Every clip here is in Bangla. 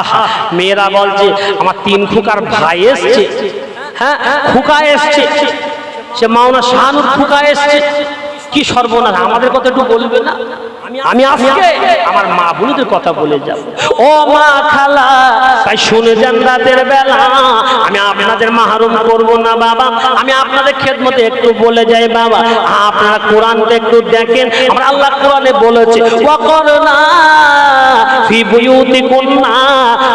আহা, মেয়েরা বলছে, আমার তিন খুকার ভাই এসছে। হ্যাঁ খুকা এসছে। সে মাওনা শাহানুর খুকা এসছে। কি সর্বনাশ, আমাদের কথা একটু বলবে না? আমি আজকে আমার মা বোনদের কথা বলে যাব। ও মা খালা তাই শুনে যান রাতের বেলা। আমি আপনাদের মাহরুম করব না বাবা। আমি আপনাদের খেদমতে একটু বলে যাই বাবা। আপনারা কোরআনটা একটু দেখেন। আমরা আল্লাহ কোরআনে বলেছে ওয়াকরনা ফি বুয়ুতিকুন্না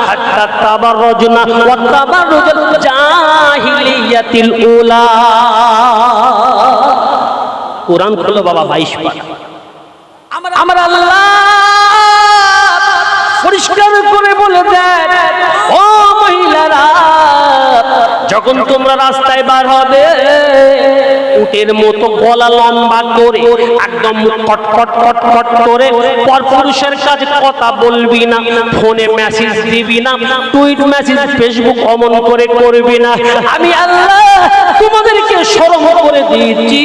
হাত্তা তাবাররুজনা ওয়া তাবাররুজাল জাহিলিয়াতিল উলা। কোরআন খোলো বাবা বাইশ পারা। আমার আল্লাহ পরিষ্কার করে বলে দেন ও মহিলারা যখন তোমরা রাস্তায় বার হবে উটের মতো গলা লম্বা করে, একদম কট কট কট কট করে পরপুরুষের কাছে কথা বলবি না, ফোনে মেসেজ দিবি না টুইট মেসেজ ফেসবুক অমন করে করবি না। আমি আল্লাহ তোমাদেরকে সরম করে দিয়েছি,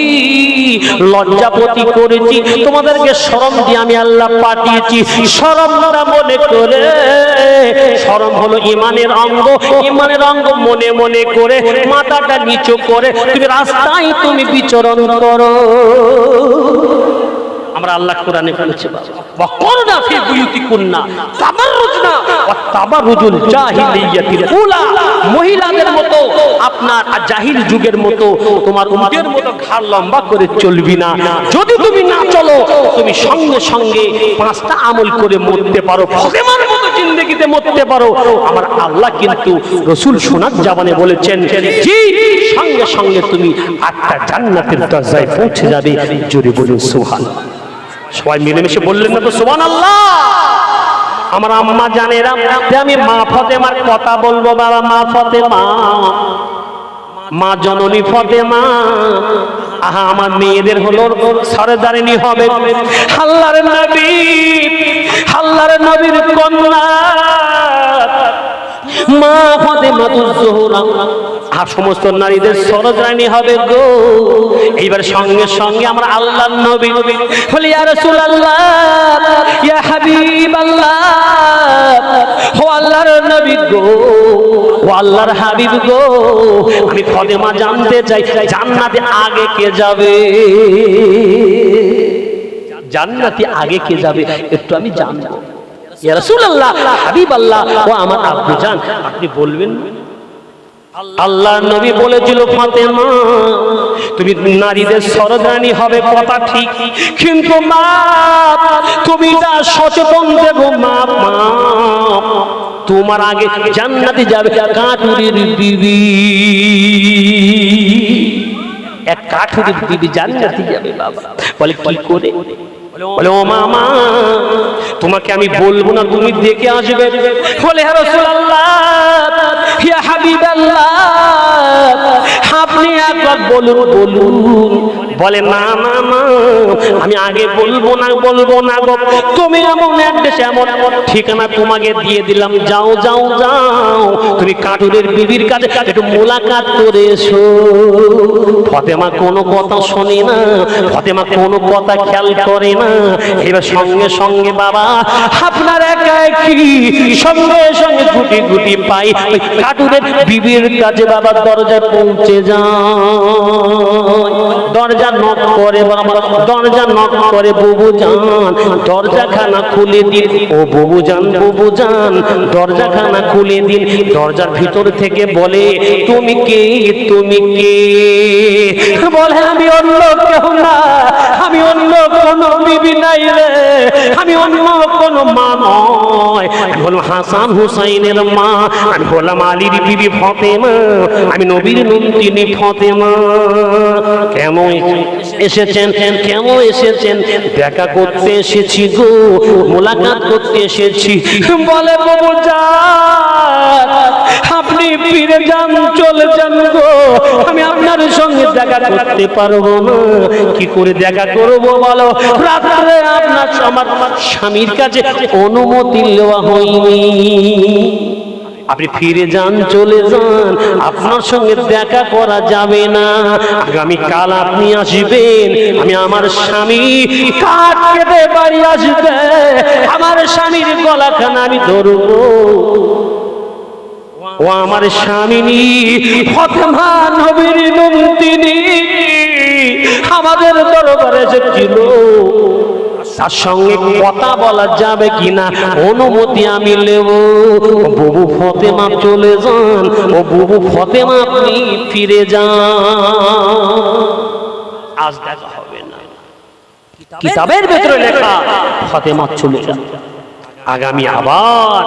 লজ্জাপতি করেছি, তোমাদেরকে সরম দিয়ে আমি আল্লাহ পাঠিয়েছি। সরমটা মনে করে সরম হলো ইমানের অঙ্গ ইমানের অঙ্গ মনে মনে করে, মাথাটা নিচু করে, তুমি রাস্তায় তুমি বিচরণ করো। আমরা আল্লাহ কোরআনে বলেছি উলা। মহিলাদের মতো, আপনার জাহিল যুগের মতো, তোমার উম্মতের মতো ঘাড় লম্বা করে চলবি না। যদি তুমি না চলো, তুমি সঙ্গে সঙ্গে পাঁচটা আমল করে মরতে পারো। মতো মরতে পারো। আমার আল্লাহ কিন্তু রসুল সোনার জাবানে বলেছেন সঙ্গে সঙ্গে তুমি আটটা জান্নাতের দরজায় পৌঁছে যাবে। জোরে বলুন সোহান সবাই মিলেমিশে বললেন না তো সোহান আল্লাহ আমার আম্মা জানেরা, যে আমি মা ফতেমার কথা বলব বাবা, মা ফতেমা, মা জননী ফতেমা আহা আমার মেয়েদের হলো সরদারিনী হবে। হাল্লার নবী হাল্লার নবীর কন্যা। মা ফাতেমা জোহরা। আর সমস্ত নারীদের সরজরানি হবে গো। এইবার সঙ্গে সঙ্গে আমরা আল্লাহ নবী বলি, ইয়া রাসূলুল্লাহ, ইয়া হাবিবাল্লাহ, ও আল্লাহর নবী গো, ও আল্লাহর হাবিব গো, আমি ফাতেমা জানতে চাই, জান্নাতে আগে কে যাবে? জান্নাতে আগে কে যাবে? একটু আমি জানব। ইয়া রাসূলুল্লাহ, হাবিবাল্লাহ, ও আমার আব্বু জান, আপনি বলবেন আল্লাহ নবী বলেছিল ফাতেমা, তুমি নারীদের সরদানি হবে, কথা ঠিক। কিন্তু মা তুমি তা সচেতন দেব মা তোমার আগে জান্নাতে যাবে কাটুরির বিবি। এক কাঠুরির বিবি জান্নাতে যাবে, বাবা। বলে, কি করে? বলে, ও মামা, তোমাকে আমি বলব না, তুমি দেখে আসবে। বলে হ্যাঁ রাসূলুল্লাহ ইয়া হাবিবাল্লাহ। বলুন বলুন। বলে, না না না, আমি আগে বলব না বলব না গো। তুমি এমন অ্যাড্রেস এমন এমন ঠিকানা তোমাকে দিয়ে দিলাম। যাও যাও যাও। তুমি কাটুরের বিবির কাছে একটু মোলাকাত করে এসো। ফতেমা কোনো কথা শোনে না, ফতেমা কোনো কথা খেয়াল করে না। এবার সঙ্গে সঙ্গে বাবা, আপনার একা কি সঙ্গে সঙ্গে গুটি গুটি পাই। ওই কাটুরের বিবির কাছে বাবা দরজায় পৌঁছে যায় দরজা নক করে বাবা, দরজা নক করে বুবু জান দরজা খানা খুলে দিন। ও বুবু জান বুবু জান দরজা খানা খুলে দিন। দরজার ভিতর থেকে বলে, তুমি কে? তুমি কে? বলে, আমি অন্য কেউ না। আমি অন্য কোনো বিবি নাই রে। আমি অন্য কোনো মা নয়। আমি হলাম হাসান হুসাইনের মা। আমি হলাম আলীর বিবি ফতেমা। আমি নবীর নন্দিনী ফতেমা। এসেছেন, কেমন এসেছেন? দেখা করতে এসেছি গো, মোলাকাত করতে এসেছি। বলে বাবু যান, আপনি ফিরে যান, চলে যান গো। আমি আপনার সঙ্গে দেখা করতে পারব না। কি করে দেখা করব বলো? রাত্রে আপনার আমার স্বামীর কাছে অনুমতি নেওয়া হয়নি। আপনি ফিরে যান, চলে যান। আপনার সঙ্গে দেখা করা যাবে না। আগামী কাল আপনি আসবেন। আমি আমার স্বামী কাঠ বাড়ি আসবে। আমার স্বামীর গলাখানা আমি ধরবো। ও আমার ফতেমা নবীর নন্দিনী আমাদের দরবারে এসেছিল তার সঙ্গে কথা বলা যাবে কিনা অনুমতি আমি নেব। বুবু ফতেমা চলে যান। ও বুবু ফতেমা, আপনি ফিরে যান। আজ দেখা হবে না। কিতাবের ভেতরে লেখা, ফতেমা চলে যান। আগামী আবার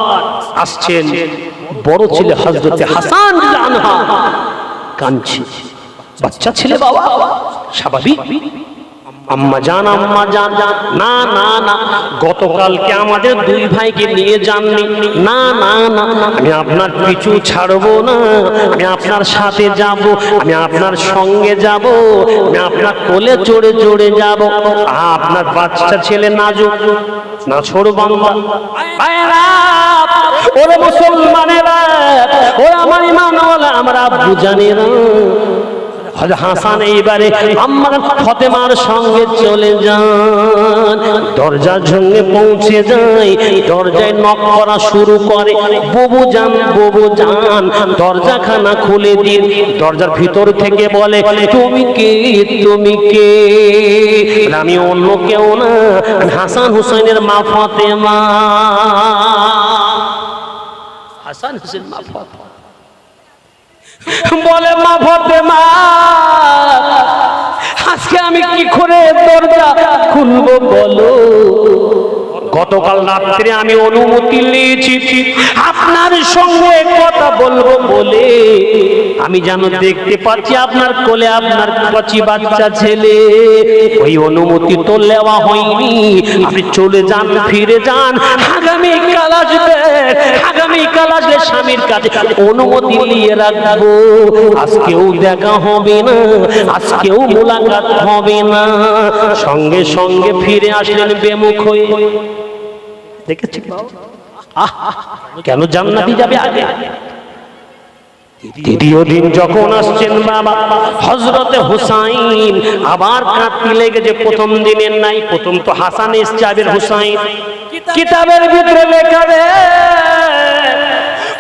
আসছেন বড় ছেলে হজরতে হাসান আনহা। বাচ্চা ছেলে বাবা, স্বাভাবিক। আম্মা জান আম্মা জান, না না না, গতকালকে আমাদের দুই ভাইকে নিয়ে যাননি। না না না আমি আপনার পিছু ছাড়বো না, আমি আপনার সাথে যাব, আমি আপনার সঙ্গে যাব, আমি আপনার কোলে চড়ে চড়ে যাব। আপনার বাচ্চা ছেলে না নাজুক না ছোড় বাংলা ওরে মুসলমানেরা, ওরা আমার ইমানওয়ালা, আমরা বুঝানেরা হাসান এইবারে আমার ফতেমার সঙ্গে চলে যান। দরজার সঙ্গে পৌঁছে যায়, দরজায় নক করা শুরু করে। ববু যান ববু যান, দরজাখানা খুলে দিন। দরজার ভিতর থেকে বলে, তুমি কে? তুমি কে? আমি অন্য কেউ না। হাসান হুসেনের মা ফতেমা। হাসান হুসেন মা ফতেমা। বলে মা ফতে মা আজকে আমি কি করে দরজা খুলবো বলো? গতকাল রাত্রে আমি অনুমতি নিয়েছি। আপনার সঙ্গে কথা বলব বলে। আমি যেন দেখতে পাচ্ছি আপনার কোলে আপনার কচি বাচ্চা ছেলে। ওই অনুমতি তো নেওয়া হয়নি। আপনি চলে যান, ফিরে যান। আগামী কাল আসবে, আগামী কাল আসলে স্বামীর কাছে। অনুমতি নিয়ে রাখব। আজকেও দেখা হবে না আজকেও মোলাকাত হবে না। সঙ্গে সঙ্গে ফিরে আসলেন বেমুখ হয়ে। দেখেছি। কেন জান্নাতি যাবে আগে? দ্বিতীয় দিন যখন আসছেন বাবা হজরতে হুসাইন আবার কাঁদতে লেগেছে প্রথম দিনের নাই প্রথম তো হাসান এসছে আবের হুসাইন। কিতাবের ভিতরে লেখা রে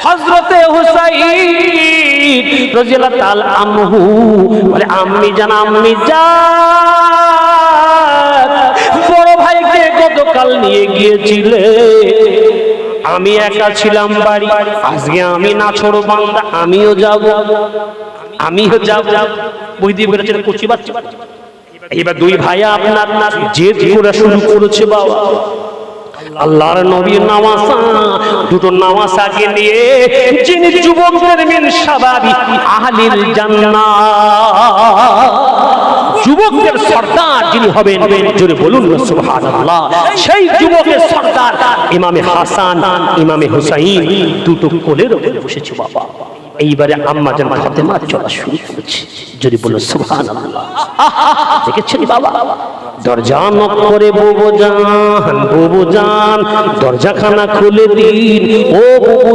হজরতে হুসাইন রাজিয়াল্লাহু তাআলা আনহু বলে আম্মি জান আম্মি ভাইকে গতকাল নিয়ে গিয়েছিলে। আমি একা ছিলাম বাড়ি। আজকে আমি না ছোড়ো বান্দা, আমিও যাব। আমিও যাব। বুঝতে পেরেছেন কচি বাচ্চা। এবার দুই ভাইয়া আপনার জেদ করে শুরু করেছে বাবা। আল্লাহর নবীর নামাজা দুটো নামাজ আগে নিয়ে যিনি যুবকদের মিন সাবাবি, আহলিল জান্নাত। যুবকদের সর্দার যিনি হবেন জোরে বলুন সুবহানাল্লাহ। সেই যুবকের সর্দার ইমামে হাসান ইমামে হুসাইন। দুটো কোলের উপরে বসেছে বাবা। এইবারে আম্মা যেন ফাতেমা চলা শুরু করেছে। যদি বলো, সুবহানাল্লাহ। দেখেছেন বাবা? দরজা নক করে, বুবু জান বুবু জান, দরজাখানা খুলে দিন। ও বুবু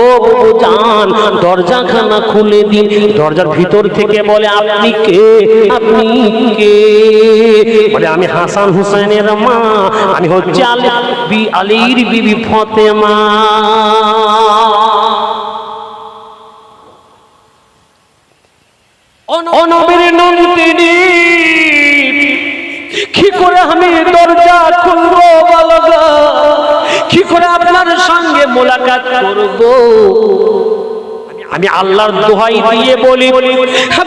ও বুবু জান, দরজাখানা খুলে দিন। দরজার ভিতর থেকে বলে, আপনি কে? আপনি কে? বলে, আমি হাসান হুসেনের মা। আমি হচ্ছে আলী আলীর বিবি ফতেমা। অনবীর নন্দিনী কি করে আমি দরজা খুলবো বলগা? কি করে আপনার সঙ্গে মোলাকাত করব? আমি আল্লাহর দোহাই দিয়ে বলি,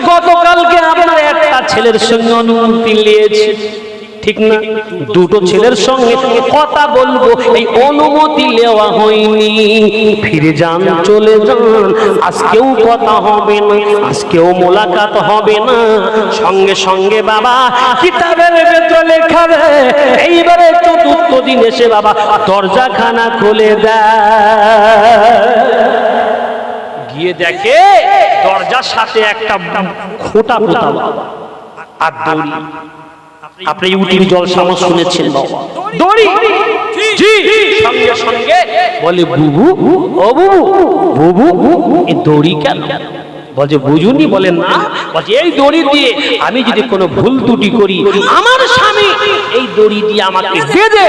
গতকালকে আপনার একটা ছেলের সঙ্গে অনুমতি নিয়েছি। ঠিক না? দুটো ছেলের সঙ্গে কথা বলব, এই অনুমতি নেওয়া হয়নি। ফিরে যান, চলে যান, আজকেও কথা হবে না, আজকেও মোলাকাত হবে না। সঙ্গে সঙ্গে বাবা, কিতাবের ভেতরে লেখা এইবারে চতুর্থ দিন এসে বাবা, দরজাখানা খুলে দেয়। গিয়ে দেখে দরজার সাথে একটা খোটা পোতা আর দড়ি। আপনি ইউটিউব জল সামস শুনেছেন বাবা। দড়ি! জি! সঙ্গে সঙ্গে বলে বুবু ও বুবু বুবু এ দড়ি কেন? বলছে বুঝুনি? বলে না। বলছে এই দড়ি দিয়ে আমি যদি কোনো ভুল ত্রুটি করি আমার স্বামী এই দড়ি দিয়ে আমাকে বেঁধে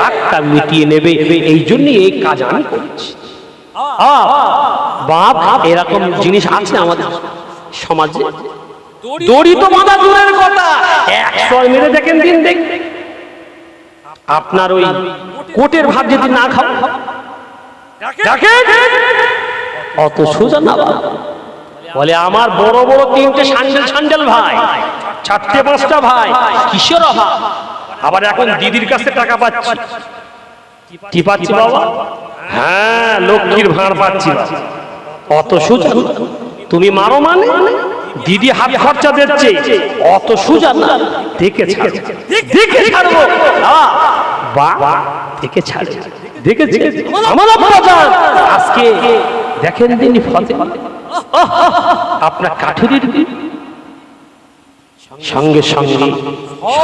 রাগটা মিটিয়ে নেবে। এই জন্য এই কাজ আমি করছি। বাপ এরকম জিনিস আছে আমাদের সমাজে? দড়ি তো বাঁধা দূরের কথা। একশো মেরে দেখেন দিন দেখ আপনার ওই কোটের ভাত যদি না খাও। দেখেন অত সোজা না বলে আমার বড় বড় তিনটে সান্ডেল সান্ডেল ভাই চারটে পাঁচটা ভাই কিসের অভাব? আবার এখন দিদির কাছে টাকা পাচ্ছি। কি পাচ্ছি বাবা? হ্যাঁ লক্ষ্মীর ভাঁড় পাচ্ছি অত না। তুমি মারো মানে? দিদি হাত খরচা দিচ্ছে। অত সুজা না। দেখে। দেখে ছাড়বো। বা দেখে ছাড়ে। দেখেছে। আমার আজকে দেখেন দিন ফতে। আপনার কাঠুরির সঙ্গে সঙ্গে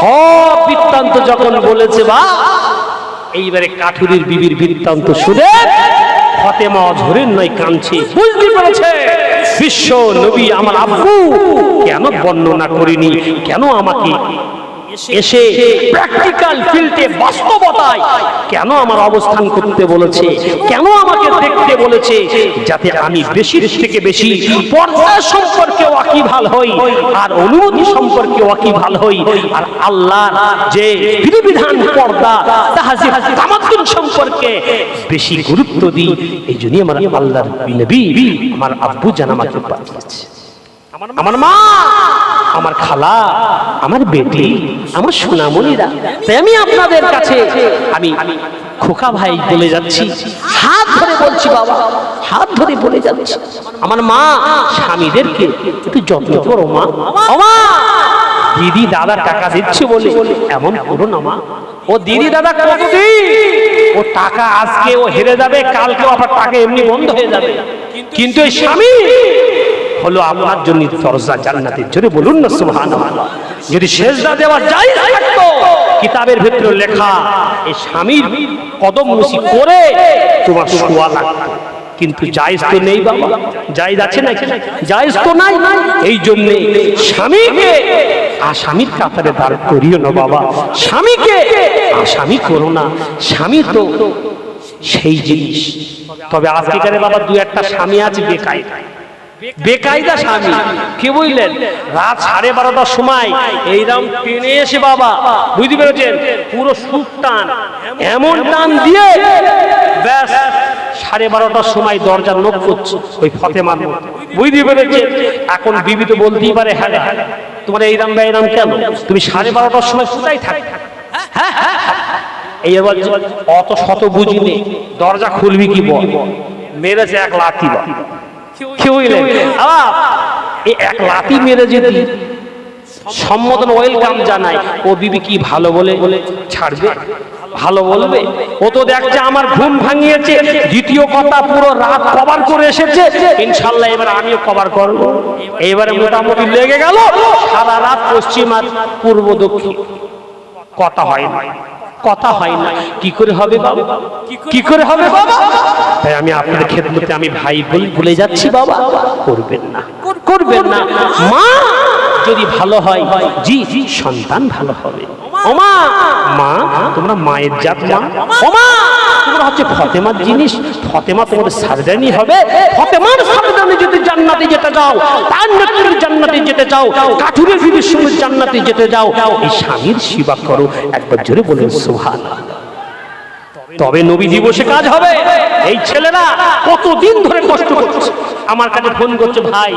সব বৃত্তান্ত যখন বলেছে, বা, এইবারে কাঠুরির বিবির বৃত্তান্ত শুনে ফতেমা ঝরেন নয় কাঁদছে বুঝতে পেরেছে? বিশ্ব নবী আমার আব্বু। কেন বর্ণনা করিনি? কেন আমাকে এসে প্র্যাকটিক্যাল ফিল্ডে বাস্তবতায় কেন আমার অবস্থান করতে বলেছে? কেন আমাকে দেখতে বলেছে? যাতে আমি বেশি থেকে বেশি পর্দা সম্পর্কে ওয়াকিভাল হই, আর অনুমতি সম্পর্কে ওয়াকিভাল হই। আর আল্লাহ যে বিধিবিধান পর্দা, তাহাজিব, তামাদ্দুন সম্পর্কে বেশি গুরুত্ব দিই, এই জন্যই আমার আল্লাহর নবী, আমার আব্বু জান আমাকে পাঠিয়েছে। আমার মা! আমার খালা, আমার বেটি, আমার সোনামণিরা। তাই আমি আপনাদের কাছে আমি খোকা ভাই বলে যাচ্ছি। হাত ধরে বলছি বাবা, হাত ধরে বলে যাচ্ছি। আমার মা স্বামীদেরকে একটু যত্ন করো মা। দিদি দাদা টাকা দিচ্ছে বলে এমন করো না মা। ও দিদি দাদা কতদিন? ও টাকা আজকে ও হেরে যাবে কালকে আবার টাকা এমনি বন্ধ হয়ে যাবে। কিন্তু এই স্বামী হলো আপনার জন্য দরজা জান্নাতের জন্য বলুন না, সুবহানাল্লাহ। যদি সেজদা দেওয়া যায় থাকতো, কিতাবের ভিতরে লেখা এই স্বামীর কদম মুসি করে তোমার শোয়া লাগতো কিন্তু জায়েজ তো নেই বাবা। জায়েজ আছে নাকি? জায়েজ তো নাই। এই জন্য স্বামীকে আসামির কাতারে দাঁড় করিও না বাবা। স্বামীকে আসামি করো না। স্বামী তো সেই জিনিস। তবে আজকেকারে বাবা দু একটা স্বামী আছে বেকায় বেকায়দা স্বামী। কি বুঝলেন? রাত সাড়ে বারোটার সময় এইরকম টেনে এসে বাবা, বুঝতে পেরেছেন? পুরো সুখ টান। এমন টান দিয়ে ব্যাস সাড়ে বারোটার সময় দরজা লোক করছে ওই ফতেমার মতো। বুঝতে পেরেছেন? এখন বিবি তো বলতেই পারে হ্যাঁ হ্যাঁ রে। তোমার এইরাম বা এইরাম কেন? তুমি সাড়ে বারোটার সময় কোথায় থাক? এই এবার যে অত শত বুঝিনি, দরজা খুলবি কি বল? মেরেছে এক লাথি বল। আবার এক লাথি মেরে যদি ওয়েলকাম জানায়, ও বিবি কি ভালো বলে ছাড়বে? ভালো বলবে? ও তো দেখছে আমার ঘুম ভাঙিয়েছে, দ্বিতীয় কথা পুরো রাত কভার করে এসেছে। ইনশাল্লাহ এবার আমিও কভার করব। এবারে মোটামুটি লেগে গেল, সারা রাত পশ্চিম আর পূর্ব দক্ষিণ। কথা হয় না, কথা হয় না। কি করে হবে বাবা? কি করে হবে বাবা? তাই আমি আপনাদের খেদমতে আমি ভাই বলে ভুলে যাচ্ছি বাবা। করবেন না। করবেন না। মা যদি ভালো হয় জি সন্তান ভালো হবে। ওমা। মা তোমরা মায়ের জাত মা। ওমা। তোমরা হচ্ছে ফতেমার জিনিস ফতেমা তোমাদের সারদানি হবে? ফতেমার সারদানি যদি জান্নাতে যেতে যাও তার নেত্রীর জান্নাতে যেতে যাও কাঠুরের বিবির সঙ্গে জান্নাতে যেতে যাও এই স্বামীর সেবা করো। একবার জোরে বলেন সুহান তবে নবীজি বসে কাজ হবে। এই ছেলেরা কতদিন ধরে কষ্ট করছে। আমার কাছে ফোন করছে ভাই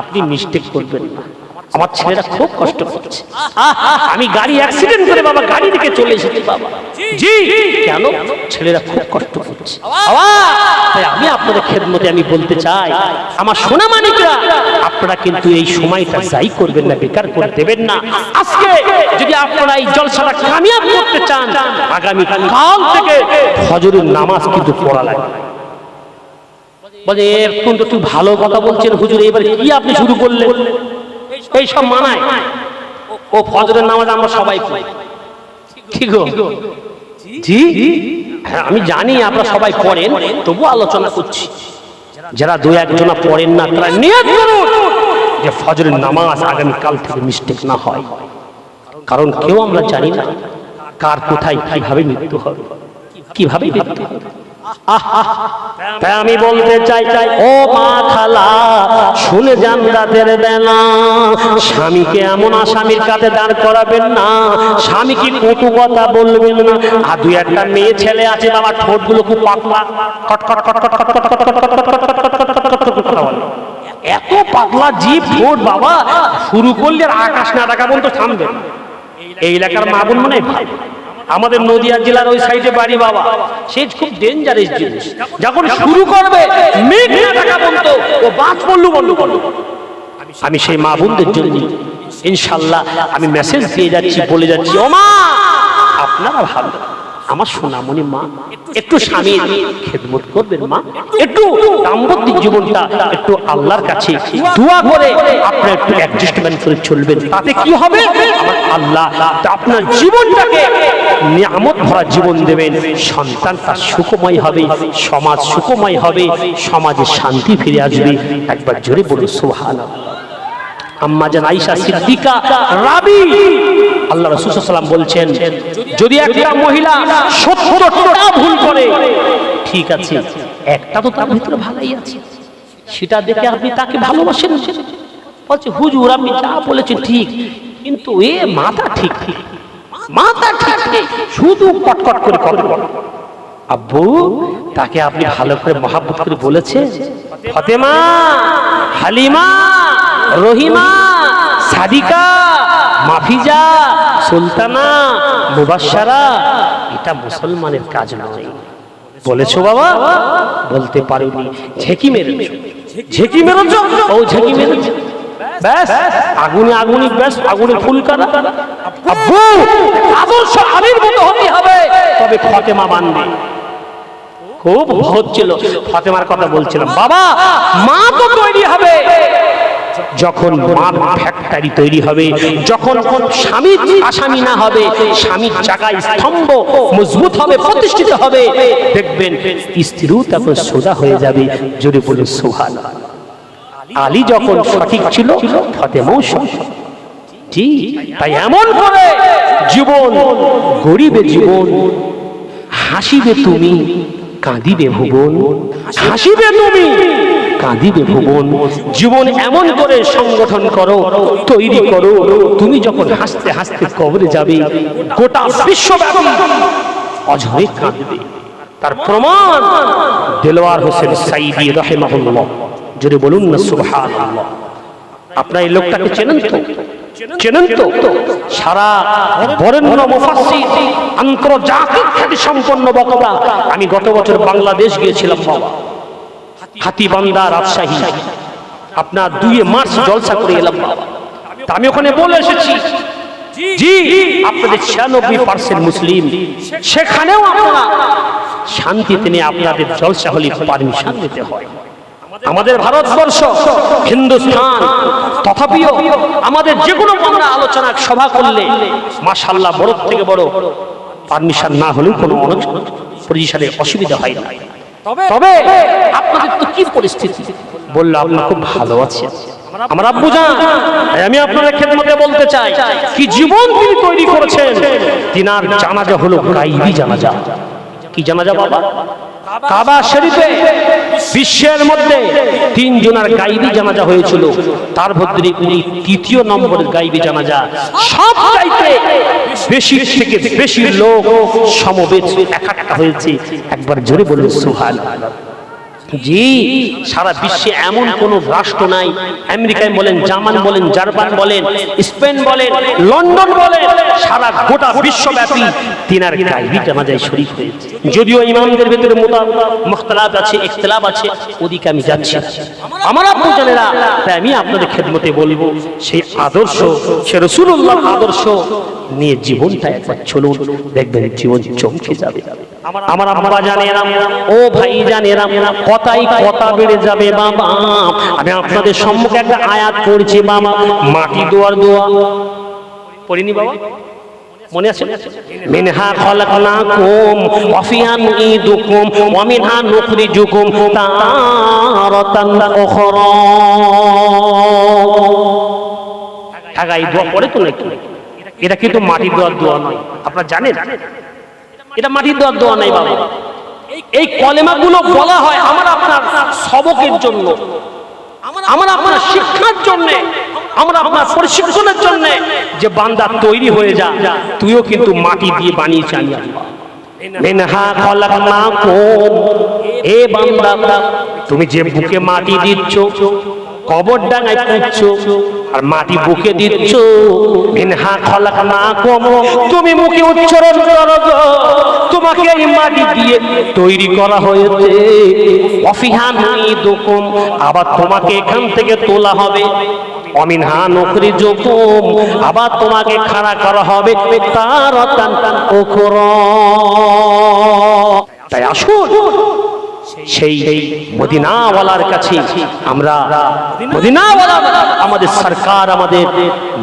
আপনি মিস্টেক করবেন না। আমার ছেলেরা খুব কষ্ট করছে। আমি গাড়ি অ্যাক্সিডেন্ট করে বাবা গাড়ি থেকে চলে এসেছি বাবা। জি। কেন? ছেলেরা খুব কষ্ট করছে তাই আমি আপনাদের খেদমতে আমি বলতে চাই আমার সোনা মানিকরা আপনারা কিন্তু এই সময়টা যাই করবেন না বেকার করে দেবেন না। আজকে যদি আপনারা এই জলসাটা কামিয়াব করতে চান আগামী কাল থেকে ফজরের নামাজ কিন্তু পড়া লাগে বলে এখন তো তুই ভালো কথা বলছেন হুজুর এবার কি আপনি শুরু করলেন? এই সব মানায়। ও ফজরের নামাজ আমরা সবাই পড়ি। ঠিক গো? জি। হ্যাঁ আমি জানি আপনারা সবাই পড়েন তবু আলোচনা করছি। যারা দু একজনা পড়েন না, তারা নিয়ত করুন যে ফজরের নামাজ আগামীকাল থেকে মিস্টেক না হয়। কারণ কেউ আমরা জানি না কার কোথায় কীভাবে মৃত্যু হবে, কীভাবে মৃত্যু হবে। তাই আমি বলতে চাই চাই ও মা খালা শুনে যান রাতের বেলা স্বামীকে এমন আসামির কাছে দাঁড় করাবেন না স্বামী কি কটু কথা বলবেন না আর দুই একটা মেয়ে ছেলে আছে বাবা ঠোঁটগুলো খুব পাকলা এত পাতলা জীব ঠোঁট বাবা শুরু করলে আকাশ না দেখা পর্যন্ত থামবে এই এলাকার মা বোন মানে ভাই আমাদের নদিয়া জেলার ওই সাইডে বাড়ি বাবা। সে খুব ডেঞ্জারাস জিনিস। যখন শুরু করবে মেঘ না ডাকা বন্ধ ও বাজ বললু আমি সেই মা বোনদের জন্য ইনশাল্লাহ আমি মেসেজ দিয়ে যাচ্ছি বলে যাচ্ছি ও মা আপনারা ভালো। আমার সোনামণি মা একটু স্বামীর খেদমত করবেন মা একটু দাম্পত্য জীবনটা একটু আল্লাহর কাছে দোয়া করে আপনার একটু অ্যাডজাস্টমেন্ট করে চলবেন। তাতে কি হবে? আল্লাহ আপনার জীবনটাকে নিয়ামত ভরা জীবন দেবেন। সন্তান তার সুখময় হবে সমাজ সুখময় হবে সমাজে শান্তি ফিরে আসবে। একবার জোরে বলুন সুবহানাল্লাহ। আম্মা জান আয়েশা সিদ্দিকা রাবি আল্লাহ রাসূল সাল্লাম বলছেন যদি একটা মহিলা সত্তরটা ভুল করে, ঠিক আছে, একটা তো তার ভিতরে ভালোই আছে। সেটা দেখে আপনি তাকে ভালোবাসেন। বলছে, হুজুর, আপনি যা বলেছেন ঠিক, কিন্তু এ মাথা ঠিক মাথা ঠিক, শুধু কটকট করে কথা আব্বু, তাকে আপনি ভালো করে মহাব্বত করে বলেছেন? ফতেমা, হালিমা, রহিমা, সাদিকা মাফিজা সুলতানা মুবাসারা এটা মুসলমানের কাজ নয়। বলেছ বাবা? বলতে পারিনি। ঝেঁকি মেরেছ। ঝেঁকি মেরেছ? ও ঝেঁকি মেরেছ। ব্যাস, আগুনে আগুনে ব্যাস, আগুনে ফুল কাটা আব্বু, আদর্শ আমির মতো হতে হবে। তবে ফতেমা মানবে। খুব হচ্ছিল ফাতেমার কথা বলছিলাম। বাবা, মা তো তৈরি হবে। যখন মার ফ্যাক্টরি তৈরি হবে, যখন স্বামী আসামি না হবে, স্বামীর জায়গায় স্তম্ভ মজবুত হবে, প্রতিষ্ঠিত হবে, দেখবেন স্ত্রীও তখন সোজা হয়ে যাবে, জোরে বলে সোহান। আলী যখন সঠিক ছিল, ফতেমাও সঠিক। জি, তাই এমন করে জীবন, গরিবে জীবন, হাসিবে তুমি কাঁদিবে ভুবন, হাসিবে তুমি। কাঁদিবে ভুবন, জীবন এমন করে সংগঠন করো, তৈরি করো, তুমি যখন হাসতে হাসতে কবরে যাবে, গোটা বিশ্বব্যাপী অঝরে কাঁদবে। তার প্রমাণ দেলোয়ার হোসেন সাইদি রহেমাহুল্লাহ। যদি বলুন না সুবহানাল্লাহ। আপনার এই লোকটাকে চেনেন তো? চেনেন তো? সারা বরেণ্য মুফাসসির আন্তর্জাতিক খ্যাতি সম্পন্ন বক্তা। আমি গত বছর বাংলাদেশ গিয়েছিলাম, বাবা। হাতিবান্দা রাজশাহী। আপনার দুই মার্চ জলসা করে এলাম, বাবা। তা আমি ওখানে বলে এসেছি, জি, আপনাদের ছিয়ানব্বই পার্সেন্ট মুসলিম। সেখানেও আপনারা শান্তিতে নিয়ে আপনাদের জলসা হলে পারমিশন দিতে হয়। আমাদের ভারতবর্ষ হিন্দুস্তান তথাপিও আমাদের যে কোনো আমরা আলোচনা সভা করলে মাশাল্লাহ বড় থেকে বড় পারমিশন না হলেও কোনো পজিশনে অসুবিধা হয় না। তবে আপনাদের তো কি পরিস্থিতি? বলল আপনার খুব ভালো আছে। আমার আব্বু জান আমি আপনাদের খেদমতে বলতে চাই কি জীবন তিনি তৈরি করেছেন? তিনার জানাজা হলো গাইবি জানাজা। কি জানাজা বাবা? কাবা শরীফে বিশ্বের মধ্যে তিন জনের গাইবি জানাজা হয়েছিল। তার মধ্যে উনি তৃতীয় নম্বরের গাইবি জানাজা। সব চাইতে বেশি থেকে বেশি লোক সমবেত একাত্তা হয়েছে। একবার জোরে বলুন সুহান জি, সারা বিশ্বে এমন কোন রাষ্ট্র নাই। আমেরিকায় বলেন, জার্মান বলেন জার্মান বলেন, স্পেন বলেন, লন্ডন বলেন, সারা গোটা বিশ্বব্যাপী তিনার গাইবি জানাজায় শরীক হয়েছে। যদিও ইমামদের ভেতরে মোতা মুখতালাফ আছে, ইখতিলাফ আছে, ওদিকে আমি যাচ্ছি আমার আপু জানেরা তাই আমি আপনাদের খেদমতে বলব, সেই আদর্শ, সে রসুল্লাহ আদর্শ নিয়ে জীবনটা একবার চলুন, দেখবেন জীবন চমকে যাবে। আমার আম্মা জানেরাম ও ভাই জানেরাম কথাই কথা বেড়ে যাবে বাবা। আমি আপনাদের সম্মুখে একটা আয়াত পড়ছি বাবা মাটি দোয়ার দোয়া। পড়িনি বাবা? মনে আছে? মিনহা খলাকনাকুম ওয়া ফিহা নুঈদুকুম ওয়া মিনহা নুখরিজুকুম তারাতান উখরা। টাকা এই দোয়া পড়ে তো নাকি? এটা কিন্তু মাটির দোয়ার দোয়া নয়। আপনারা জানেন? এটা মাটির দোয়ার দোয়া নাই বাবা। এই কলেমাগুলো বলা হয় আমার আপনার সবকের জন্য। আপনার শিক্ষার জন্য, আমরা আপনার প্রশিক্ষণের জন্য যে বান্দা তৈরি হয়ে যা, তুইও কিন্তু মাটি দিয়ে আমি আল্লাহ। মিনহা বান্দা, তুমি যে বুকে মাটি দিচ্ছ কবর ডাঙায় পুচ্ছ আর মাটি বুকে দিচ্ছ। মিনহা খলাকনাকুম তুমি মুখে উচ্চারণ করো তোমাকে এই মাটি দিয়ে তৈরি করা হয়েছে। অফিহা নুইদুকুম আবার তোমাকে এখান থেকে তোলা হবে। অমিনহা নকরি জকুম, আবার তোমাকে খাড়া করা হবে তার ওখর তাই আসুন। সেই মদিনাওয়ালার কাছে আমরা মদিনাওয়ালা আমাদের সরকার, আমাদের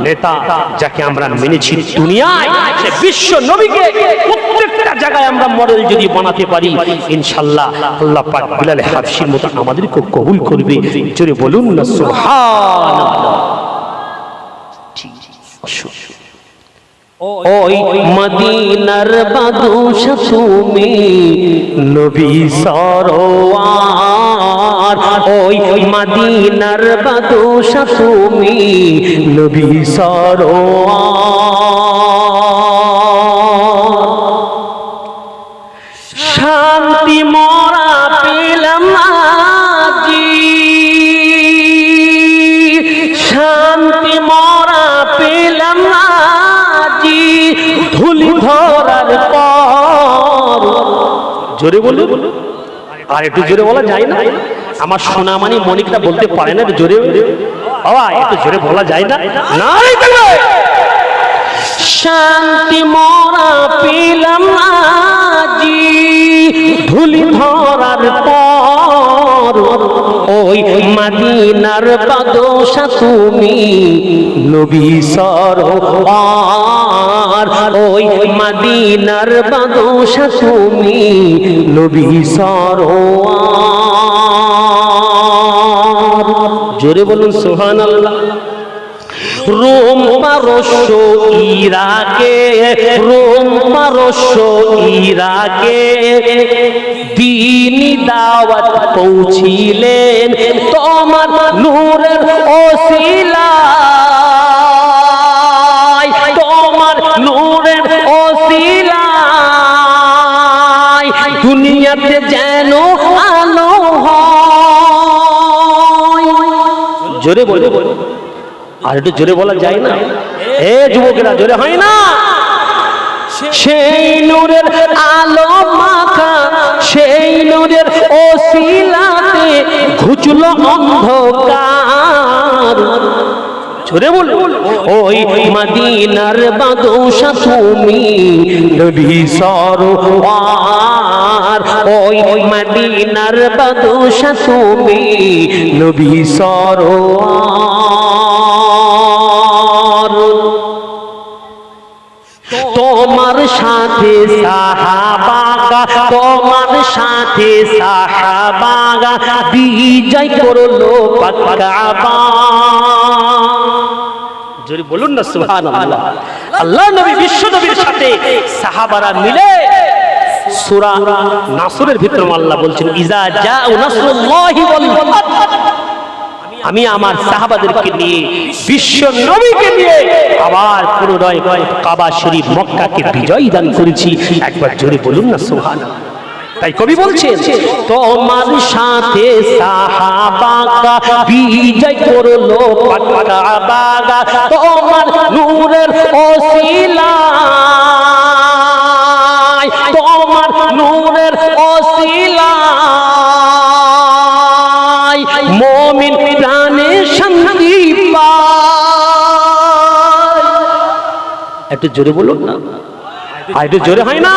নেতা, যাকে আমরা মেনেছি দুনিয়ায়, সে বিশ্ব নবীকে প্রত্যেকটা জায়গায় আমরা মডেল যদি বানাতে পারি ইনশাল্লাহ আল্লাহ পাক বিলাল হাফসির মতো আমাদেরকে কবুল করবে। জোরে বলুন না, সুবহানাল্লাহ। ওই মদিনার বাদুশ তুমি নবী সরোয়ার। ওই মদিনার বাদুশ তুমি নবী সরোয়ার। শান্তি জোরে বলুন। আর একটু জোরে বলা যায় না? আমার সোনামানি মনিকটা বলতে পারে না একটু জোরে বাবা একটু জোরে বলা যায় না? না শান্তি মরা পেলাম আজি ধুলি ধরার পর ওই মাদিনার বাদশা তুমি নবী সরোয়ার ওই মাদিনার বাদশা তুমি নবী সরোয়ার জোরে বলুন সোহান আল্লাহ রোম পারস্য ইরাকে, রোম পারস্য ইরাকে। দিনী দাওয়াত পৌঁছিলেন তোমার নূরের ওসিলায়। তোমার নূরের ওসিলায় দুনিয়াতে যেন আলো হয়। জোরে বলে বলে। আর একটু জোরে বলা যায় না? এ যুবকেরা, জোরে হয় না? সেই নূরের আলো মাখা, সেই নূরের ওসিলাতে ঘুচলো অন্ধকার। জোরে বল। ওই মদিনার বাদশা তুমি, নবী ওই মদিনার বাদশা তুমি, নবী তোমার সাথে সাহাবাগা তোমার সাথে সাহাবাগা বিজয় করল পাকাবা জোরে বলুন না, সুবহানাল্লাহ। আল্লাহ নবী, বিশ্ব নবীর সাথে সাহাবারা মিলে সূরা নাসরের ভিতর আল্লাহ বলছেন ইজা জাউ নাসরুল্লাহি ওয়াল ফাতহ আমি আমার সাহাবাদেরকে নিয়ে, বিশ্ব নবীকে নিয়ে আবার পুনরায় কাবা শরীফ মক্কাকে বিজয় দান করেছি। একবার জোরে বলুন না সোহান তাই কবি বলছেন তোমার সাথে সাহাবাকা বিজয় করল পাকাবাগা তোমার নূরের ওসিলায় তোমার নূরের ওসিলায় মমিন প্রাণে শান্তি একটু জোরে বলুন না। আর একটু জোরে হয় না।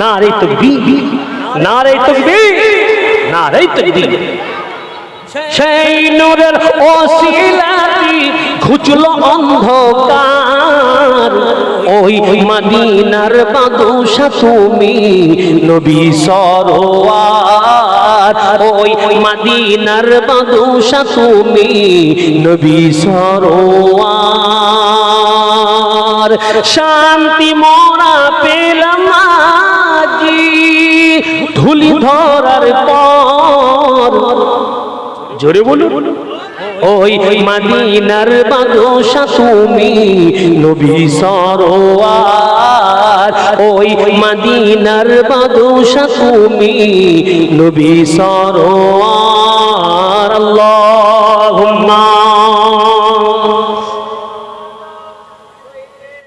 না রে তো বি না রে তো বি না রে তো বি সেই নূরের ওসিলাতি ঘুচলো অন্ধকার। ওই মাদিনার বাদুসা তুমি নবী সরোয়ার। ওই মাদিনার বাদুসা তুমি নবী সরোয়ার। শান্তি মোরা পেলাম আজি ধুলি ধরার পর। জোরে বলুন। ওই মাদিনার বাদশা তুমি নবী সরোয়ার। ওই মাদিনার বাদশা তুমি নবী সরোয়ার। আল্লাহ